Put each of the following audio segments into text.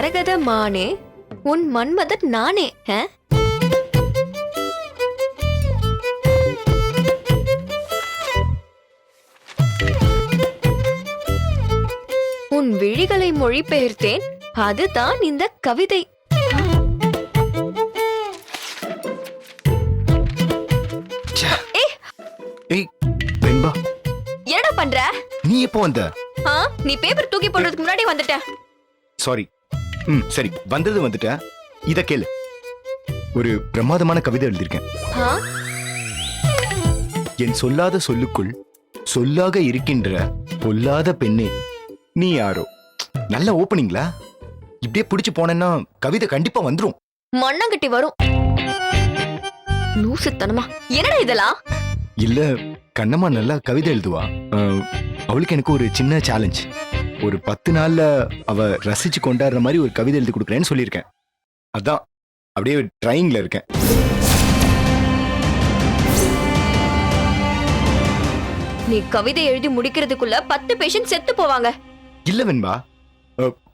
மரகத மானே உன் மன்மதன் நானே? உன் விழிகளை மொழிபெயர்த்தேன் அதுதான் இந்த கவிதை. என்னடா பண்ற? நீ எப்போ வந்த? நீ பேப்பர் தூக்கி போடுறதுக்கு முன்னாடி வந்துட்ட. சாரி ம் சரி. வந்தது வந்துட்டேன் இத கேளு. ஒரு பிரமாதமான கவிதை எழுதியிருக்கேன்? என் சொல்லாத சொல்லுக்குள் சொல்லாக இருக்கின்ற பொல்லாத பெண்ணே நீ யாரோ? நல்ல ஓப்பனிங்களா இப்படியே பிடிச்சு போனேன்னா கவிதை கண்டிப்பா வந்துரும். மண்ணங்கட்டி வரும். லூசுத்தனமா. என்னடா இதெல்லாம் இல்ல கண்ணம்மா நல்லா கவிதை எழுதுவா. அஹ், அவளுக்கு எனக்கு ஒரு சின்ன சேலஞ்ச் ஒரு பத்து நாள்ல அவ ரசிச்சு கொண்டாடுற மாதிரி ஒரு கவிதை எழுதி கொடுக்குறேன்னு சொல்லியிருக்கேன். அதான். அப்படியே ட்ரையிங்ல இருக்கேன். நீ கவிதை எழுதி முடிக்கிறதுக்குள்ள பத்து பேஷண்ட் செத்து போவாங்க. இல்ல வெண்பா.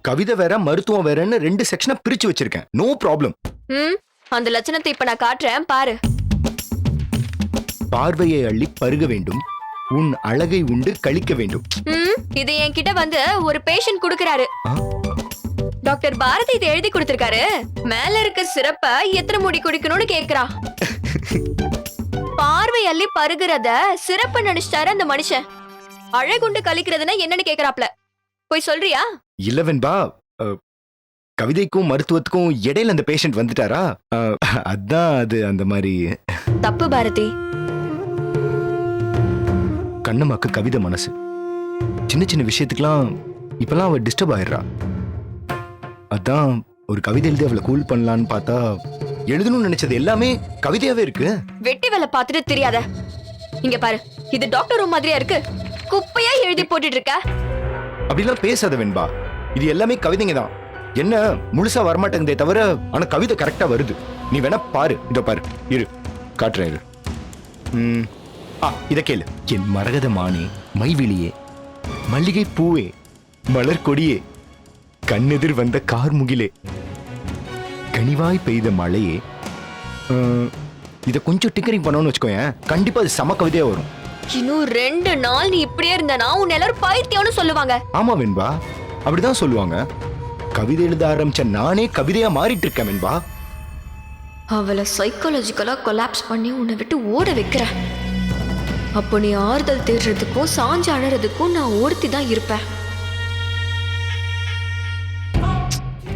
கவிதை வேற மருத்துவம் வேறன்னு ரெண்டு செக்ஷனா பிரிச்சு வச்சிருக்கேன். நோ ப்ராப்ளம் ம் அந்த லட்சணத்தை இப்ப நான் காட்டுறேன் பாரு. பார்வையை அள்ளி பருக வேண்டும். உன் அழகை உண்டு கழிக்க வேண்டும். ம் இது என்கிட்ட வந்து ஒரு பேஷண்ட் குடுக்கறாரு? டாக்டர் பாரதி இதை எழுதி கொடுத்திருக்காரு. மேல இருக்க சிறப்ப எத்தனை முடி குடிக்கணும்னு கேக்குறா. பார்வை அள்ளி பருகிறத சிறப்பு நினைச்சிட்டாரு அந்த மனுஷன். அழகுண்டு கழிக்கிறதுனா என்னன்னு கேக்குறாப்ல. போய் சொல்றியா? இல்ல வெண்பா அஹ், கவிதைக்கும் மருத்துவத்துக்கும் இடையில அந்த பேஷண்ட் வந்துட்டாரா? அஹ், அதான் அது அந்த மாதிரி. தப்பு பாரதி. கண்ணம்மாக்கு கவிதை மனசு. சின்ன சின்ன விஷயத்துக்கெல்லாம் இப்பெல்லாம் அவ டிஸ்டர்ப் ஆயிடுறா. அதான் ஒரு கவிதை எழுதி அவளை கூல் பண்ணலான்னு பார்த்தா எழுதணும்னு நினைச்சது எல்லாமே கவிதையாவே இருக்கு. வெட்டி வேலை பார்த்துட்டு தெரியாத. இங்க பாரு இது டாக்டர் ரூம் மாதிரியா இருக்கு. குப்பையா எழுதி போட்டுட்டு இருக்க அப்படிலாம் பேசாத வெண்பா. இது எல்லாமே கவிதைங்க தான். என்ன முழுசா வரமாட்டேங்குதே தவிர ஆனா கவிதை கரெக்டா வருது. நீ வேணா பாரு இதோ பாரு. இரு காட்டுறேன் இரு. ம், இத கேளு என் மரகத மானே மைவிழியே மல்லிகை பூவே மலர் கொடியே கண்ணெதிர் வந்த கார்முகிலே கனிவாய் பெய்த மழையே இத கொஞ்சம் டிக்கரிங் பண்ணோம்னு வச்சுக்கோயேன் கண்டிப்பா அது சம கவிதையா வரும் இன்னும் ரெண்டு நாள் நீ இப்படியே இருந்தனா உன் எல்லாரும் பைத்தியம்னு சொல்லுவாங்க ஆமா வெண்பா அப்படிதான் சொல்லுவாங்க கவிதை எழுத ஆரம்பிச்ச நானே கவிதையா மாறிட்டு இருக்கேன் வெண்பா அவளை சைக்காலஜிக்கலா கொலாப்ஸ் பண்ணி உன்னை விட்டு ஓட வைக்கிறேன் அப்போ நீ ஆறுதல் தேடுறதுக்கும் சாஞ்சு அழறதுக்கும் நான் ஒருத்தி தான் இருப்பேன்.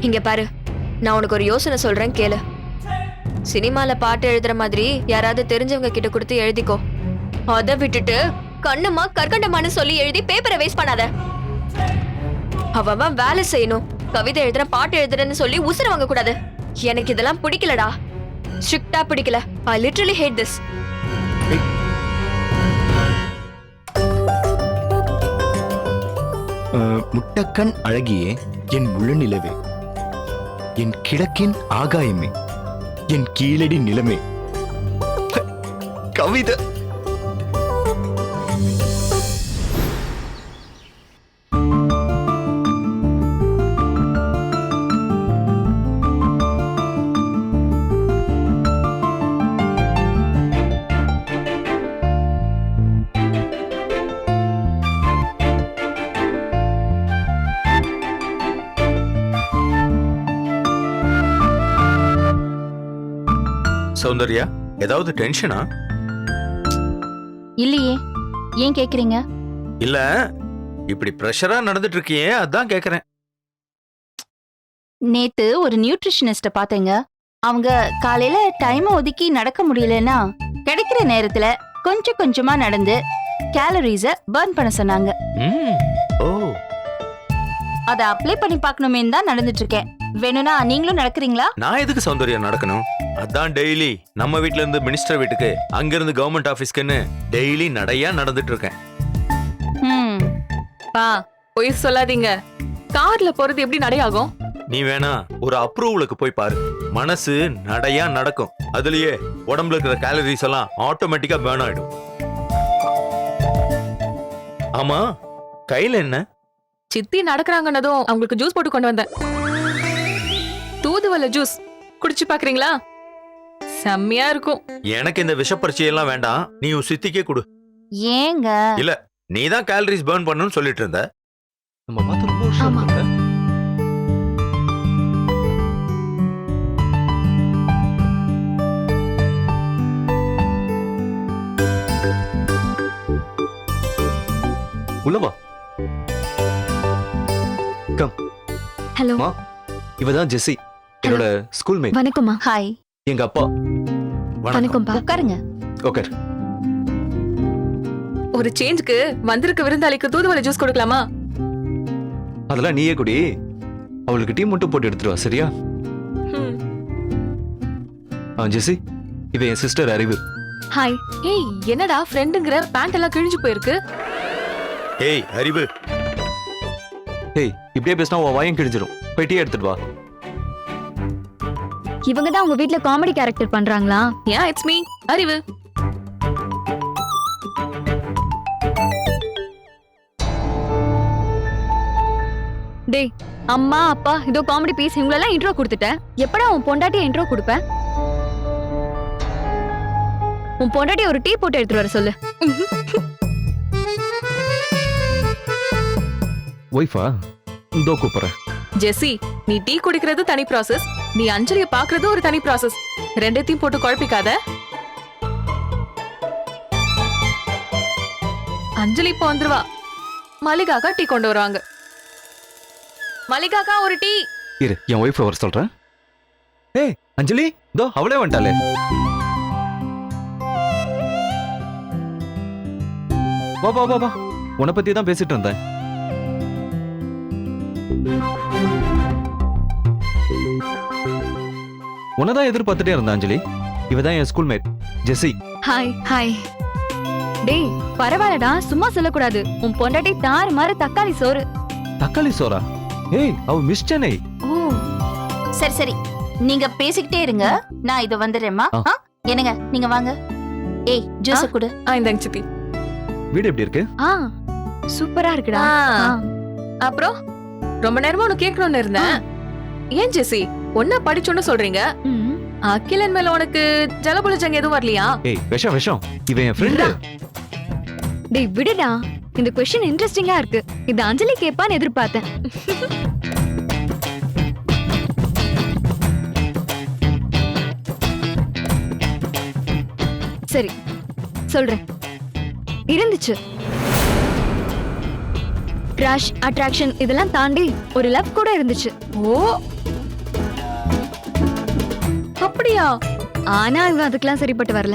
இங்க பாரு நான் உனக்கு ஒரு யோசனை சொல்றேன் கேளு. சினிமால பாட்டு எழுதுற மாதிரி யாராவது தெரிஞ்சவங்க கிட்ட கொடுத்து எழுதிக்கோ. அதை விட்டுட்டு கண்ணுமா கற்கண்டமான்னு சொல்லி எழுதி பேப்பரை வேஸ்ட் பண்ணாத. அவன் வேலை செய்யணும். கவிதை எழுதுற பாட்டு எழுதுறேன்னு சொல்லி உசுர வாங்க கூடாது. எனக்கு இதெல்லாம் பிடிக்கலடா. ஸ்ட்ரிக்டா பிடிக்கல. ஐ லிட்ரலி ஹேட் திஸ் முட்டக்கண் அழகியே என் முழுநிலவே என் கிழக்கின் ஆகாயமே என் கீழடி நிலமே. கவிதை. சௌந்தர்யா? ஏதாவது டென்ஷனா இல்லையே. ஏன் கேக்குறீங்க? இல்ல இப்படி ப்ரெஷரா நடந்துட்டு இருக்கியே அதான் கேக்குறேன். நேத்து ஒரு நியூட்ரிஷனிஸ்ட பார்த்தேங்க. அவங்க காலையில டைம் ஒதுக்கி நடக்க முடியலன்னா கிடைக்கிற நேரத்துல கொஞ்சம் கொஞ்சமா நடந்து கேலரிஸ பர்ன் பண்ண சொன்னாங்க. அதை அப்ளை பண்ணி பார்க்கணுமே தான் நடந்துட்டு இருக்கேன் வேணும்னா நீங்களும் நடக்கிறீங்களா? நான் எதுக்கு சௌந்தர்யா நடக்கணும்? அதான் டெய்லி நம்ம வீட்ல இருந்து மினிஸ்டர் வீட்டுக்கு அங்க இருந்து கவர்மெண்ட் ஆபீஸ்க்குன்னு டெய்லி நடையா நடந்துட்டு இருக்கேன் ம் பா பொய் சொல்லாதீங்க. கார்ல போறது எப்படி நடையாகும்? நீ வேணா ஒரு அப்ரூவலுக்கு போய் பாரு. மனசு நடையா நடக்கும். அதுலயே உடம்புல இருக்கிற கேலரிஸ் எல்லாம் ஆட்டோமேட்டிக்கா பேர்ன் ஆயிடும். ஆமா கையில என்ன? சித்தி நடக்கிறாங்கன்னதும் அவங்களுக்கு ஜூஸ் போட்டு கொண்டு வந்தேன். தூதுவளை ஜூஸ் குடிச்சு பாக்குறீங்களா? செம்மையா இருக்கும். எனக்கு இந்த விஷப்பரிச்சையெல்லாம் வேண்டாம். நீ உன் சித்திக்கே கொடு. ஏங்க? நீ தான் கேலரிஸ் பர்ன் பண்ணணும்னு சொல்லிட்டு இருந்த. நம்ம பார்த்து ரொம்ப வருஷம் ஆமா. இருக்குல்ல? உள்ள ஹலோ மா. இவதான் ஜெஸ்ஸி என்னோட ஸ்கூல் மேட் வணக்கம்மா. ஹாய் எங்க அப்பா. வணக்கம். வணக்கம்ப்பா. உட்காருங்க. ஓகே ஒரு சேஞ்சுக்கு வந்திருக்க விருந்தாளிக்கு தூதுவளை ஜூஸ் கொடுக்கலாமா? அதெல்லாம் நீயே குடி. அவளுக்கு டீ மட்டும் போட்டு எடுத்துட்டு வா சரியா. ஆ ஜெஸ்ஸி இவ என் சிஸ்டர் அறிவு. ஹாய் ஏய் என்னடா ஃப்ரெண்டுங்கிற பேண்ட் எல்லாம் கிழிஞ்சு போயிருக்கு? ஏய் அறிவு. ஏய் இப்படியே பேசினா உன் வாயம் கிழிஞ்சிரும். போய் டீ எடுத்துட்டு வா. இவங்க தான் உங்க வீட்ல காமெடி கேரக்டர் பண்றாங்களா? ஏன் இட்ஸ் மீ அறிவு. டேய் அம்மா அப்பா இதோ காமெடி பீஸ் இவங்களெல்லாம் இன்ட்ரோ கொடுத்துட்டேன் எப்படா உன் பொண்டாட்டிய இன்ட்ரோ கொடுப்ப? உன் பொண்டாட்டி ஒரு டீ போட்டு எடுத்துட்டு வர சொல்லு. ஒய்ஃபா இதோ கூப்பிடுறேன். ஜெஸ்ஸி நீ டீ குடிக்கிறது தனி ப்ராசஸ் நீ அஞ்சலிய பாக்குறது ஒரு தனி ப்ராசஸ் ரெண்டத்தையும் போட்டு குழப்பிக்காத. அஞ்சலி இப்போ வந்துருவா. மல்லிகாக்கா டீ கொண்டு வருவாங்க. மல்லிகாக்கா ஒரு டீ. இரு என் ஒய்ஃபை வர சொல்றேன். ஏய் அஞ்சலி இதோ அவளே வந்துட்டாளே. வா வா வா வா. உன்னை பத்தி தான் பேசிட்டு இருந்தேன். உன்னை தான் எதிர்பார்த்துட்டே இருந்தேன் அஞ்சலி. இவ தான் என் school mate Jessie. Hi hi டேய் பரவாயில்லடா சும்மா சொல்லக்கூடாது. உன் பொண்டாட்டி தாறு மாறு தக்காளி சோறு. தக்காளி சோறா? ஏய் அவ மிஸ் சென்னை. ஓ. சரி சரி. நீங்க பேசிக்கிட்டே இருங்க. நான் இத வந்துடுறேம்மா. என்னங்க நீங்க வாங்க. ஏய் ஜூஸ் குடு. ஆ இந்தாங்க சித்தி வீடு எப்படி இருக்கு? ஆ. சூப்பரா இருக்குடா. அப்புறம் ரொம்ப நேரமா உனக்கு கேட்கணும்னு இருந்தேன். ஏன் ஜெஸ்ஸி? ஒன்னா படிச்சோன்னு சொல்றீங்க? ம். அகிலன் மேல உனக்கு ஜலபுலஜங்க எதுவும் வரலையா? ஏய் விஷம் விஷம். இவன் என் ஃப்ரெண்டு டேய் விடுடா. இந்த கொஸ்டின் இன்ட்ரெஸ்டிங்கா இருக்கு. இது அஞ்சலி கேப்பான்னு எதிர்பார்த்தேன். சரி சொல்றேன். இருந்துச்சு. கிராஷ் அட்ராக்ஷன் இதெல்லாம் தாண்டி ஒரு லவ் கூட இருந்துச்சு. ஓ அப்படியா? ஆனா இவன் அதுக்கெல்லாம் சரிப்பட்டு வரல.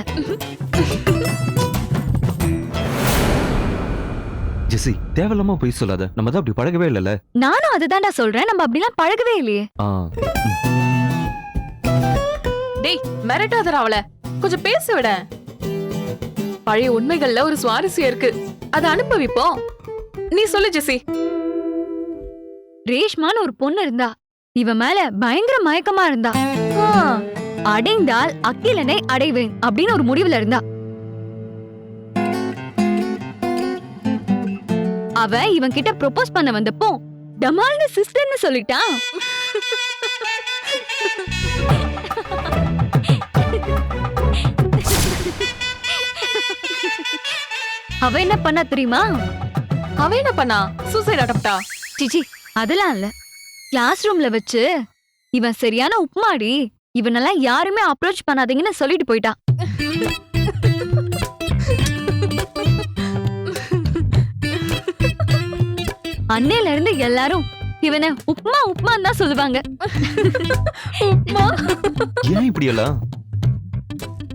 ஜெஸ்ஸி தேவையில்லாம போய் சொல்லாத. நம்ம தான் அப்படி பழகவே இல்லைல்ல? நானும் அதுதான்டா சொல்றேன். நம்ம அப்படிலாம் பழகவே இல்லையே. ஆ. டேய் மிரட்டாதடா அவள. கொஞ்சம் பேச விட. பழைய உண்மைகள்ல ஒரு சுவாரஸ்யம் இருக்கு. அதை அனுபவிப்போம். நீ சொல்லு ஜெசி ரேஷ்மான்னு ஒரு பொண்ணு இருந்தா இவன் மேல பயங்கர மயக்கமா இருந்தா. ஆ, அடைந்தால் அக்கிலனை அடைவேன் அப்படின்னு ஒரு முடிவுல இருந்தா. அவ இவன் கிட்ட ப்ரொபோஸ் பண்ண வந்தப்போ டமால்னு சிஸ்டர்னு சொல்லிட்டான் அவ என்ன பண்ணா தெரியுமா? அவ என்ன பண்ணா? சூசைட் அட்டப்டா சிச்சி அதெல்லாம் இல்ல. கிளாஸ் ரூம்ல வச்சு இவன் சரியான உப்மாடி இவனெல்லாம் யாருமே அப்ரோச் பண்ணாதீங்கன்னு சொல்லிட்டு போயிட்டான் அன்னையில இருந்து எல்லாரும் இவனை உப்மா உப்மான்னு தான் சொல்லுவாங்க. ஏன் இப்படி எல்லாம்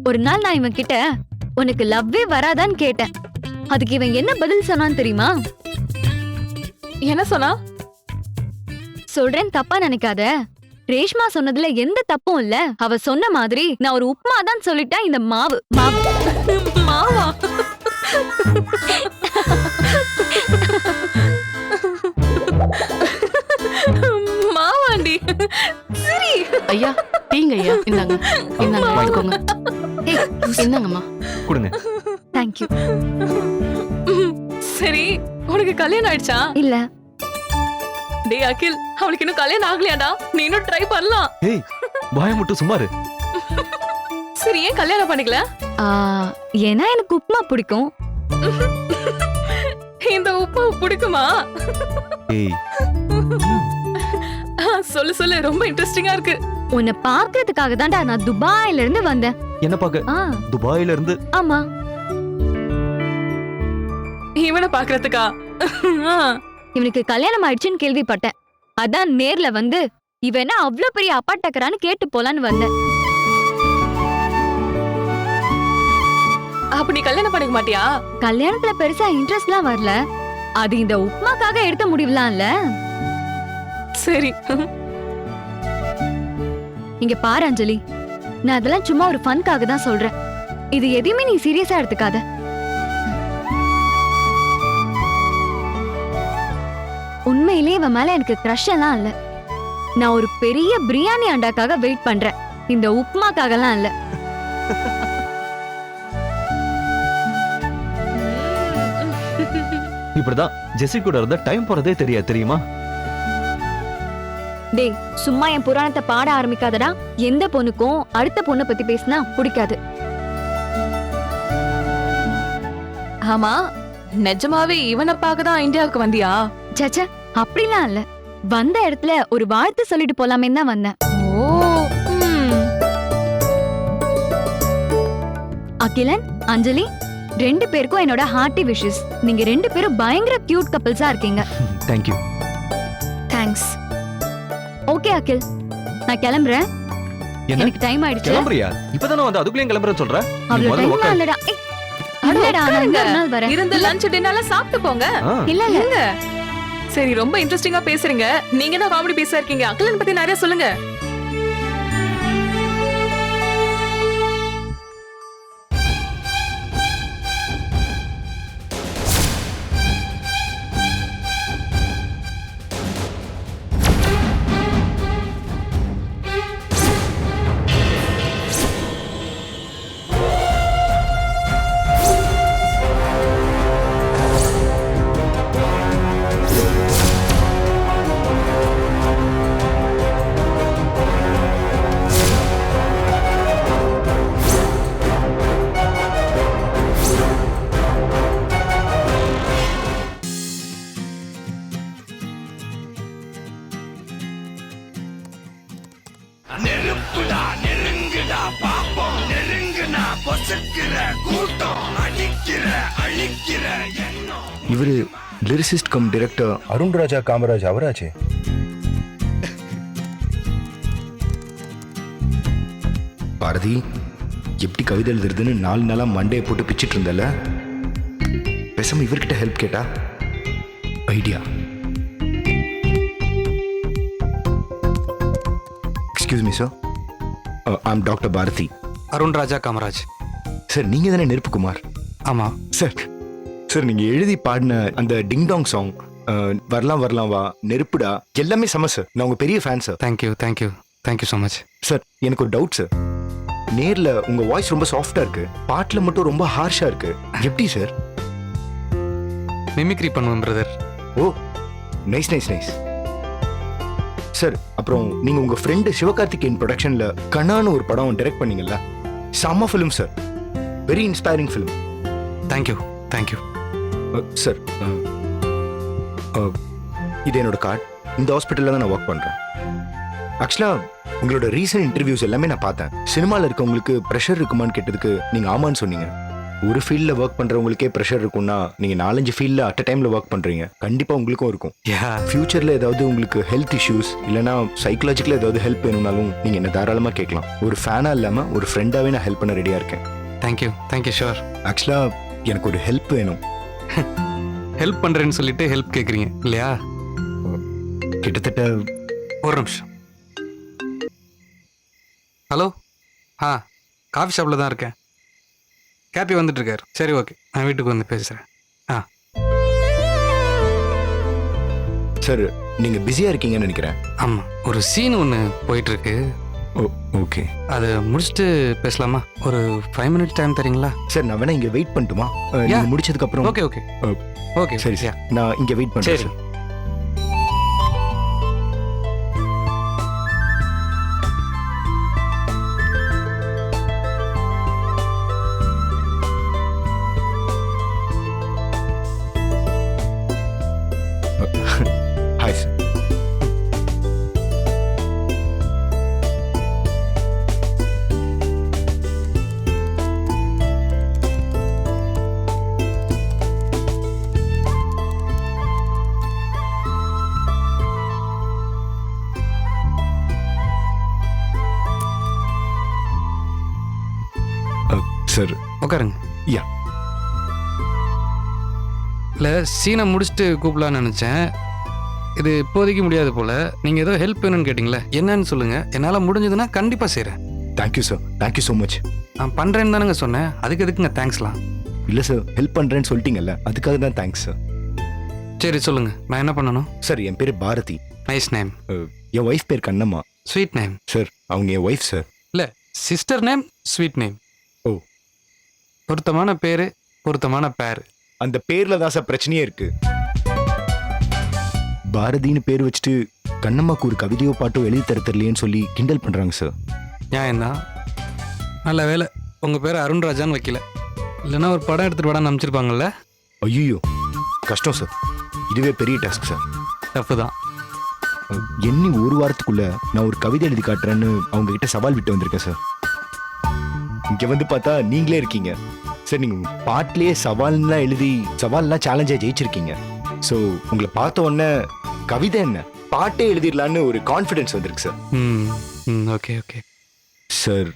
ஒரு நாள் நான் இவன் கிட்ட உனக்கு லவ்வே வராதான்னு கேட்டேன். அதுக்கு இவன் என்ன பதில் சொன்னான்னு தெரியுமா? என்ன சொன்னா? சொல்றேன் தப்பா நினைக்காத. ரேஷ்மா சொன்னதுல எந்த தப்பும் இல்ல. அவ சொன்ன மாதிரி நான் ஒரு உப்மா தான் சொல்லிட்டேன் இந்த மாவு. மாவு. மாவா? மாவாண்டி. சரி. ஐயா டீங்க ஐயா. இந்தாங்க. இந்தாங்க எடுத்துக்கோங்க. இந்தாங்கம்மா. கொடுங்க. தேங்க்யூ சரி உனக்கு கல்யாணம் ஆயிடுச்சா? இல்ல. டேய் அகில் அவளுக்கு இன்னும் கல்யாணம் ஆகலையாடா? நீ இன்னும் ட்ரை பண்ணலாம். ஏய் வாய மட்டும் சும்மாரு சரி ஏன் கல்யாணம் பண்ணிக்கல? ஆ, ஏன்னா எனக்கு உப்புமா பிடிக்கும். இந்த உப்பு பிடிக்குமா? ஏய். சொல்லு சொல்லு ரொம்ப இன்ட்ரெஸ்டிங்கா இருக்கு. உன்னை பாக்குறதுக்காக தான்டா நான் துபாயில இருந்து வந்தேன். என்ன பாக்க துபாயில இருந்து ஆமா. இவனை பாக்குறதுக்கா ஆ, இவனுக்கு கல்யாணம் ஆயிடுச்சுன்னு கேள்விப்பட்டேன். அதான் நேர்ல வந்து இவன் அவ்ளோ பெரிய அப்பாட்டக்கறான்னு கேட்டு போலான்னு வந்தேன். அப்ப நீ கல்யாணம் பண்ணிக்க மாட்டியா? கல்யாணத்துல பெருசா இன்ட்ரெஸ்ட்லாம் வரல. அது இந்த உப்புமாக்காக எடுத்த முடிவுலாம்ல. சரி. இங்க பாரு அஞ்சலி. நான் அதெல்லாம் சும்மா ஒரு ஃபன்காக தான் சொல்றேன். இது எதையுமே நீ சீரியஸா எடுத்துக்காத. உண்மையிலே இவன் மேல எனக்கு க்ரஷ் எல்லாம் இல்ல. நான் ஒரு பெரிய பிரியாணி அண்டாக்காக வெயிட் பண்றேன். இந்த உப்புமாக்காகலாம் இல்ல. இப்படிதான் ஜெசி கூட இருந்தா டைம் போறதே தெரியாது தெரியுமா? டேய் சும்மா என் புராணத்தை பாட ஆரம்பிக்காதடா. எந்த பொண்ணுக்கும் அடுத்த பொண்ணை பத்தி பேசினா பிடிக்காது. ஆமா நிஜமாவே இவனை பார்க்க தான் இந்தியாவுக்கு வந்தியா? சச்ச அப்படிலாம் இல்ல. வந்த இடத்துல ஒரு வாழ்த்து சொல்லிட்டு போலாமே தான் வந்தேன். ஓ. அகிலன் அஞ்சலி ரெண்டு பேருக்கும் என்னோட ஹார்ட்டி விஷஸ் நீங்க ரெண்டு பேரும் பயங்கர கியூட் கப்பிள்ஸா இருக்கீங்க. Thank you thanks okay Akil. நான் கிளம்புறேன். எனக்கு டைம் ஆயிடுச்சு. கிளம்புறியா? இப்பதானே வந்து அதுக்குள்ளேயும் கிளம்புறேன்னு சொல்ற? நீ அவ்வளவு டைம். இல்லடா. இல்லடா நான் வரேன். இருந்து லஞ்ச் டின்னர்லாம் சாப்பிட்டு போங்க. இல்ல இல்ல. சரி ரொம்ப இன்ட்ரெஸ்டிங்கா பேசுறீங்க. நீங்க தான் காமெடி பேச இருக்கீங்க. அகிலன் பத்தி நிறைய சொல்லுங்க. Lyricist cum director Arun Raja Kamaraj அவராச்சே Bharathi எப்படி கவிதை எழுதுறதுன்னு நாலு நாளா மண்டையை போட்டு பிச்சிட்டு இருந்தல பேசாம இவர்கிட்ட ஹெல்ப் கேட்டா? Idea excuse me sir I'm doctor Bharathi Arun Raja Kamaraj sir நீங்க தானே நெருப்புக்குமார் ஆமா. சார் சார் நீங்க எழுதி பாடின அந்த டிங் டாங் சாங் வரலாம் வரலாம் வா நெருப்புடா எல்லாமே செம சார் நான் உங்க பெரிய fan sir thank you thank you thank you so much sir எனக்கு ஒரு டவுட் சார் நேர்ல உங்க வாய்ஸ் ரொம்ப சாஃப்டா இருக்கு. பாட்டுல மட்டும் ரொம்ப ஹார்ஷா இருக்கு. எப்படி சார் மிமிக்ரி பண்ணுவேன் brother oh nice nice nice sir அப்புறம் நீங்க உங்க ஃப்ரெண்டு சிவகார்த்திகேயன் ப்ரொடக்ஷன்ல கண்ணான்னு ஒரு படம் டைரக்ட் பண்ணீங்கல்ல? செம்ம film sir very inspiring film thank you thank you sir இது என்னோட கார்டு. இந்த ஹாஸ்பிட்டலில் தான் நான் ஒர்க் பண்ணுறேன் ஆக்சுவலாக உங்களோட ரீசன்ட் இன்டர்வியூஸ் எல்லாமே நான் பார்த்தேன். சினிமாவில் இருக்கவங்களுக்கு ப்ரெஷர் இருக்குமான்னு கேட்டதுக்கு நீங்கள் ஆமான்னு சொன்னீங்க. ஒரு ஃபீல்டில் ஒர்க் பண்ணுறவங்களுக்கே ப்ரெஷர் இருக்கும்னா நீங்கள் நாலஞ்சு ஃபீல்டில் அட் அ டைமில் ஒர்க் பண்ணுறீங்க கண்டிப்பாக உங்களுக்கும் இருக்கும். ஃப்யூச்சரில் ஏதாவது உங்களுக்கு ஹெல்த் இஷ்யூஸ் இல்லைனா சைக்கலாஜிக்கலாக ஏதாவது ஹெல்ப் வேணும்னாலும் நீங்கள் என்ன தாராளமாக கேட்கலாம். ஒரு ஃபேனாக இல்லாமல் ஒரு ஃப்ரெண்டாகவே நான் ஹெல்ப் பண்ண ரெடியாக இருக்கேன். தேங்க்யூ தேங்க்யூ ஷுவர் ஆக்சுவலாக எனக்கு ஒரு ஹெல்ப் வேணும். ஹெல்ப் பண்றேன்னு சொல்லிட்டு ஹெல்ப் கேக்குறீங்க இல்லையா? கிட்டத்தட்ட ஒரு நிமிஷம். ஹலோ ஆ காஃபி ஷாப்பில் தான் இருக்கேன். கேப்பி வந்துட்டு இருக்காரு சரி ஓகே நான் வீட்டுக்கு வந்து பேசுகிறேன் ஆ. சார் நீங்கள் பிஸியாக இருக்கீங்கன்னு நினைக்கிறேன். ஆமாம் ஒரு சீன் ஒன்று போயிட்டு இருக்கு ஓ ஓகே. அதை முடிச்சுட்டு பேசலாமா? ஒரு ஃபைவ் மினிட்ஸ் டைம் தரீங்களா? சார் நான் வேணா இங்க வெயிட் பண்ணட்டுமா? நீங்க. முடிச்சதுக்கு அப்புறம் ஓகே ஓகே ஓகே சரி சார். நான் இங்க வெயிட் பண்றேன் சீனை முடிச்சுட்டு கூப்பிடலான்னு நினச்சேன். இது இப்போதைக்கு முடியாது போல். நீங்கள் ஏதோ ஹெல்ப் வேணும்னு கேட்டிங்களே என்னன்னு சொல்லுங்கள் என்னால் முடிஞ்சதுன்னா கண்டிப்பாக செய்கிறேன் thank you sir thank you so much நான் பண்ணுறேன்னு தானேங்க சொன்னேன். அதுக்கு எதுக்குங்க தேங்க்ஸ்லாம் இல்லை சார் ஹெல்ப் பண்ணுறேன்னு சொல்லிட்டீங்கல்ல அதுக்காக தான் தேங்க்ஸ் சார் சரி சொல்லுங்கள் நான் என்ன பண்ணணும்? சார் என் பேர் பாரதி. நைஸ் நேம் என் ஒய்ஃப் பேர் கண்ணம்மா. ஸ்வீட் நேம் சார் அவங்க என் ஒய்ஃப் சார் இல்லை sister name sweet name oh. பொருத்தமான பேர் பொருத்தமான பேர் அந்த பேர்ல தான் சார் பிரச்சனையே இருக்கு. பாரதின்னு பேர் வச்சுட்டு கண்ணம்மாக்கு ஒரு கவிதையோ பாட்டோ எழுதி தர தெரியலையேன்னு சொல்லி கிண்டல் பண்றாங்க சார். நியாயம்தான் நல்ல வேலை. உங்கள் பேர் அருண்ராஜான்னு வைக்கல. இல்லைன்னா ஒரு படம் எடுத்துகிட்டு வாடான்னு அனுப்பிச்சிருப்பாங்கல்ல ஐயோ கஷ்டம் சார். இதுவே பெரிய டாஸ்க் சார். தப்பு தான் எண்ணி ஒரு வாரத்துக்குள்ள நான் ஒரு கவிதை எழுதி காட்டுறேன்னு அவங்க கிட்ட சவால் விட்டு வந்திருக்கேன் சார். இங்க வந்து பார்த்தா நீங்களே இருக்கீங்க. சார் நீங்க பாட்டிலேயே சவால்லாம் எழுதி சவால்லாம் சேலஞ்சா ஜெயிச்சிருக்கீங்க. ஸோ உங்களை பார்த்த உடனே கவிதை என்ன? பாட்டே எழுதிடலான்னு ஒரு கான்ஃபிடன்ஸ் வந்திருக்கு சார் ம் ம் ஓகே ஓகே சார்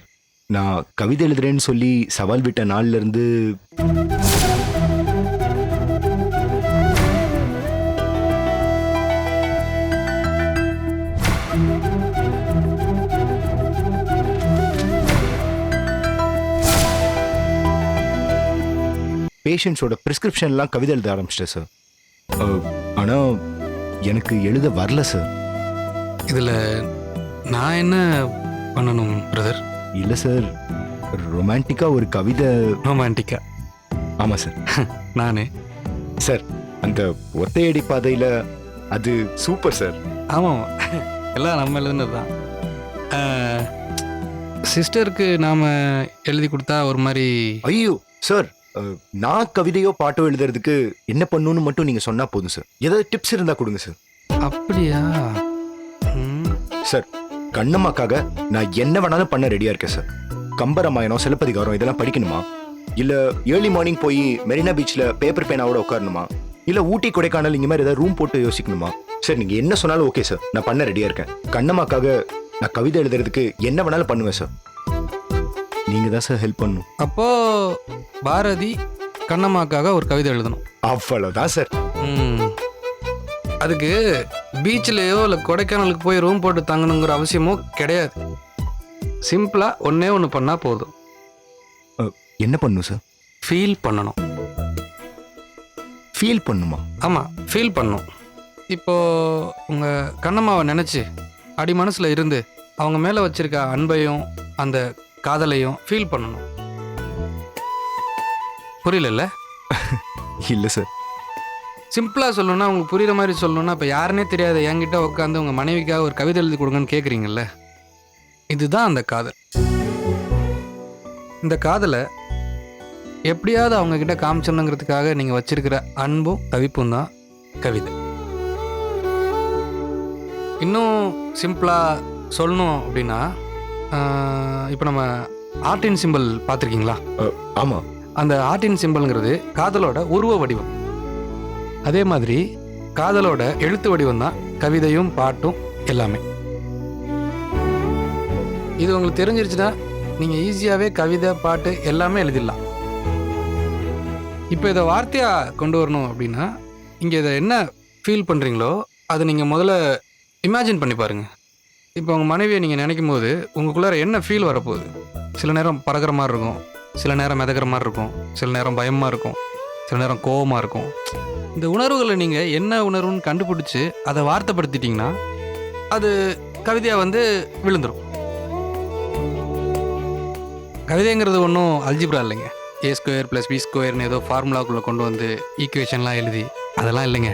நான் கவிதை எழுதுறேன்னு சொல்லி சவால் விட்ட நாள்ல பேஷண்ட்ஸோட ப்ரிஸ்கிரிப்ஷன்லாம் கவிதை எழுத ஆரம்பிச்சிட்டேன் சார் அஹ், ஆனா எனக்கு எழுத வரல சார் இதில் நான் என்ன பண்ணணும் பிரதர் இல்லை சார் ரொமான்டிக்கா ஒரு கவிதை. ரொமான்டிக்கா ஆமாம் சார் நானே. சார் அந்த ஒத்தையடி பாதையில அது சூப்பர் சார் ஆமாம். எல்லாம் நம்ம எழுதுனது தான். சிஸ்டருக்கு நாம் எழுதி கொடுத்தா ஒரு மாதிரி ஐயோ சார் நான் கவிதையோ பாட்டோ எழுதுறதுக்கு என்ன பண்ணணும்னு மட்டும் நீங்க சொன்னா போதும் சார் ஏதாவது டிப்ஸ் இருந்தா கொடுங்க சார் அப்படியா? சார் கண்ணம்மாக்காக நான் என்ன வேணாலும் பண்ண ரெடியா இருக்கேன் சார் கம்பராமாயணம் சிலப்பதிகாரம் இதெல்லாம் படிக்கணுமா? இல்ல ஏர்லி மார்னிங் போய் மெரினா பீச்ல பேப்பர் பேனாவோட உட்காரணுமா? இல்ல ஊட்டி கொடைக்கானல் இங்க மாதிரி ஏதாவது ரூம் போட்டு யோசிக்கணுமா? சார் நீங்க என்ன சொன்னாலும் ஓகே சார் நான் பண்ண ரெடியா இருக்கேன். கண்ணம்மாக்காக நான் கவிதை எழுதுறதுக்கு என்ன வேணாலும் பண்ணுவேன் சார் நீங்க தான் சார் ஹெல்ப் பண்ணணும். அப்போ பாரதி கண்ணம்மாக்காக ஒரு கவிதை எழுதணும். அவ்வளவுதான் சார் ம். அதுக்கு பீச்லேயோ இல்லை கொடைக்கானலுக்கு போய் ரூம் போட்டு தங்கணுங்கிற அவசியமோ கிடையாது. சிம்பிளாக ஒன்றே ஒன்று பண்ணால் போதும். என்ன பண்ணும் சார் ஃபீல் பண்ணணும். ஃபீல் பண்ணுமா? ஆமாம் ஃபீல் பண்ணணும் இப்போ உங்கள் கண்ணம்மாவை நினச்சி அடி மனசில் இருந்து அவங்க மேலே வச்சிருக்க அன்பையும் அந்த காதலையும் ஃபீல் பண்ணணும். புரியலல்ல? இல்ல சார் சிம்பிளாக சொல்லணும்னா உங்களுக்கு புரியுற மாதிரி சொல்லணும்னா இப்போ யாருன்னே தெரியாத என்கிட்ட உட்காந்து உங்கள் மனைவிக்காக ஒரு கவிதை எழுதி கொடுங்கன்னு கேட்குறீங்கல்ல இதுதான் அந்த காதல். இந்த காதலை எப்படியாவது அவங்க கிட்ட காமிச்சிடணுங்கிறதுக்காக நீங்கள் வச்சிருக்கிற அன்பும் தவிப்பும் தான் கவிதை. இன்னும் சிம்பிளாக சொல்லணும் அப்படின்னா இப்போ நம்ம ஆர்டின் சிம்பிள் பார்த்துருக்கீங்களா? ஆமா. அந்த ஆர்டின் சிம்பிள்ங்கிறது காதலோட உருவ வடிவம். அதே மாதிரி காதலோட எழுத்து வடிவம் தான் கவிதையும் பாட்டும் எல்லாமே. இது உங்களுக்கு தெரிஞ்சிருச்சுன்னா நீங்கள் ஈஸியாகவே கவிதை பாட்டு எல்லாமே எழுதிடலாம். இப்போ இதை வார்த்தையாக கொண்டு வரணும் அப்படின்னா இங்கே இதை என்ன ஃபீல் பண்ணுறீங்களோ அதை நீங்கள் முதல்ல இமேஜின் பண்ணி பாருங்கள் இப்போ உங்கள் மனைவியை நீங்கள் நினைக்கும் போது உங்களுக்குள்ளார என்ன ஃபீல் வரப்போகுது? சில நேரம் பறக்கிற மாதிரி இருக்கும். சில நேரம் மிதக்கிற மாதிரி இருக்கும். சில நேரம் பயமாக இருக்கும். சில நேரம் கோவமாக இருக்கும். இந்த உணர்வுகளை நீங்கள் என்ன உணர்வுன்னு கண்டுபிடிச்சி அதை வார்த்தைப்படுத்திட்டிங்கன்னா அது கவிதையாக வந்து விழுந்துடும் கவிதைங்கிறது ஒன்றும் அல்ஜிப்ரா இல்லைங்க. ஏ ஸ்கொயர் ப்ளஸ் பி ஸ்கொயர்னு ஏதோ ஃபார்முலாக்குள்ளே கொண்டு வந்து ஈக்குவேஷன்லாம் எழுதி அதெல்லாம் இல்லைங்க.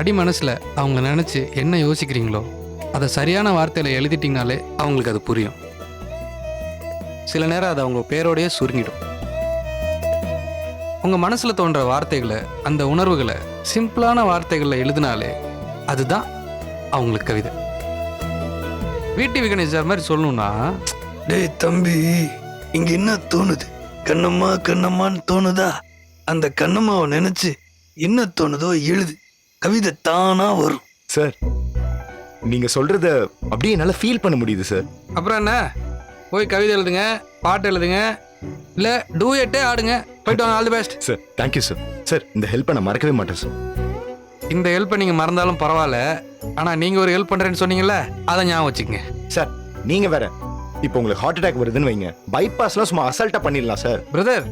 அடி மனசில் அவங்க நினச்சி என்ன யோசிக்கிறீங்களோ அதை சரியான வார்த்தையில் எழுதிட்டிங்கனாலே அவங்களுக்கு அது புரியும். சில நேரம் அது அவங்க பேரோடையே சுருங்கிடும். உங்கள் மனசில் தோன்ற வார்த்தைகளை அந்த உணர்வுகளை சிம்பிளான வார்த்தைகளில் எழுதினாலே அதுதான் அவங்களுக்கு கவிதை. வீட்டு விகணேஷ் மாதிரி சொல்லணும்னா டேய் தம்பி இங்க என்ன தோணுது? கண்ணம்மா கண்ணம்மான்னு தோணுதா? அந்த கண்ணம்மாவை நினைச்சு என்ன தோணுதோ எழுது. கவிதை தானா வரும். சார் நீங்க சொல்றத அப்படியே என்னால ஃபீல் பண்ண முடியுது சார். அப்புறம் என்ன? போய் கவிதை எழுதுங்க பாட்டு எழுதுங்க இல்லை டூயட்டே ஆடுங்க. போயிட்டு வாங்க all the best sir thank you sir sir இந்த ஹெல்ப்பை நான் மறக்கவே மாட்டேன் சார் இந்த ஹெல்ப்பை நீங்கள் மறந்தாலும் பரவாயில்ல. ஆனால் நீங்கள் ஒரு ஹெல்ப் பண்ணுறேன்னு சொன்னீங்கல்ல அதை ஞாபகம் வச்சுக்கங்க. சார் நீங்க வேற இப்போ உங்களுக்கு ஹார்ட் அட்டாக் வருதுன்னு வைங்க. பைபாஸ்லாம் சும்மா அசால்ட்டா பண்ணிடலாம் சார் பிரதர்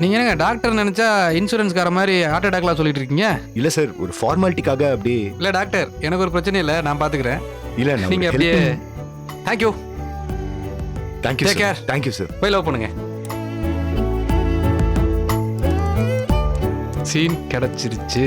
நீங்கள் என்னங்க டாக்டர் நினச்சா இன்சூரன்ஸ்கார மாதிரி ஹார்ட் அட்டாக்லாம் சொல்லிட்டு இருக்கீங்க? இல்ல சார் ஒரு ஃபார்மாலிட்டிக்காக அப்படியே இல்லை டாக்டர் எனக்கு ஒரு பிரச்சனை இல்லை நான் பார்த்துக்கிறேன் இல்ல நீங்கள் அப்படியே thank you thank you Take care. Thank you sir போய் லவ் பண்ணுங்க. சீன் கிடைச்சிருச்சு.